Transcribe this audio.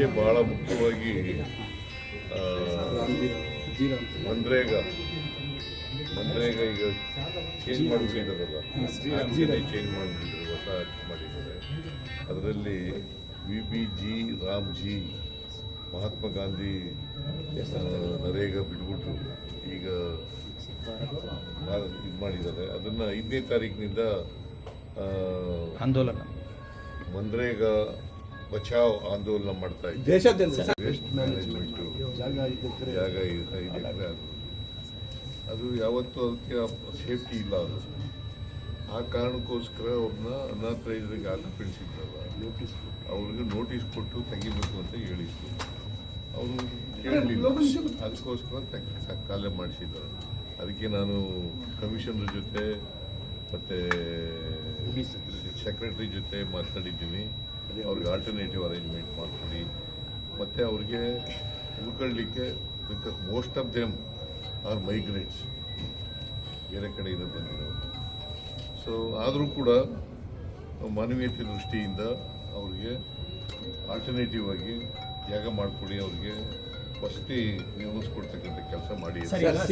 ವಿಷಯ ಬಹಳ ಮುಖ್ಯವಾಗಿ ಮಂದ್ರೇಗ ಮಂದ್ರೇಗ ಮನ್ರೇಗಾ ಈಗ ಚೇಂಜ್ ಮಾಡಿಬಿಟ್ಟಿದ್ದಾರಲ್ಲ. ಚೇಂಜ್ ಮಾಡಿಬಿಟ್ಟಿದ್ದಾರೆ ಹೊಸ ಮಾಡಿದ್ದಾರೆ. ಅದರಲ್ಲಿ V B G Ram G Mahatma Gandhi NREGA ಬಿಟ್ಬಿಟ್ಟು ಈಗ ಇದು ಮಾಡಿದ್ದಾರೆ. ಅದನ್ನು ಐದನೇ ತಾರೀಕಿನಿಂದ ಆಂದೋಲನ. ಮನ್ರೇಗಾ ಬಚಾವ್ ಆಂದೋಲನ ಮಾಡ್ತಾ ಇದ್ದಾರೆ ದೇಶಾದ್ಯಂತ ವೇಸ್ಟ್ ಮ್ಯಾನೇಜ್ಮೆಂಟು ಜಾಗ ಇದೆ ಐದು ಎಕರೆ ಅದು. ಅದು ಯಾವತ್ತೂ ಅದಕ್ಕೆ ಸೇಫ್ಟಿ ಇಲ್ಲ ಅದು. ಆ ಕಾರಣಕ್ಕೋಸ್ಕರ ಅವ್ರನ್ನ ಅನಾಥರೈಸರಿಗೆ ಆಕ್ಯುಪೆನ್ಸಿದ್ರಲ್ಲ ನೋಟಿಸ್ ಅವ್ರಿಗೆ ನೋಟಿಸ್ ಕೊಟ್ಟು ತೆಗಿಬೇಕು ಅಂತ ಹೇಳಿದ್ರು. ಅವರು ಕೇಳಲಿಲ್ಲ. ಅದಕ್ಕೋಸ್ಕರ ಕಾಲ ಕಾಲೇ ಮಾಡಿಸಿದ್ದಾರೆ ಅದಕ್ಕೆ ನಾನು ಕಮಿಷನರ್ ಜೊತೆ ಮತ್ತು ಸೆಕ್ರೆಟರಿ ಜೊತೆ ಮಾತಾಡಿದ್ದೀನಿ. ಅವ್ರಿಗೆ ಆಲ್ಟರ್ನೇಟಿವ್ ಅರೇಂಜ್ಮೆಂಟ್ ಮಾಡ್ಕೊಡಿ, ಮತ್ತು ಅವ್ರಿಗೆ ಉಳ್ಕೊಳ್ಳಲಿಕ್ಕೆ because most of them are migrates ಬೇರೆ ಕಡೆಯಿಂದ ಬಂದಿರೋರು. ಸೊ ಆದರೂ ಕೂಡ ಮಾನವೀಯತೆ ದೃಷ್ಟಿಯಿಂದ ಅವ್ರಿಗೆ ಆಲ್ಟರ್ನೇಟಿವ್ ಆಗಿ ಜಾಗ ಮಾಡಿಕೊಡಿ, ಅವ್ರಿಗೆ ವಸತಿ ನಿರ್ಮಿಸ್ಕೊಡ್ತಕ್ಕಂಥ ಕೆಲಸ ಮಾಡಿ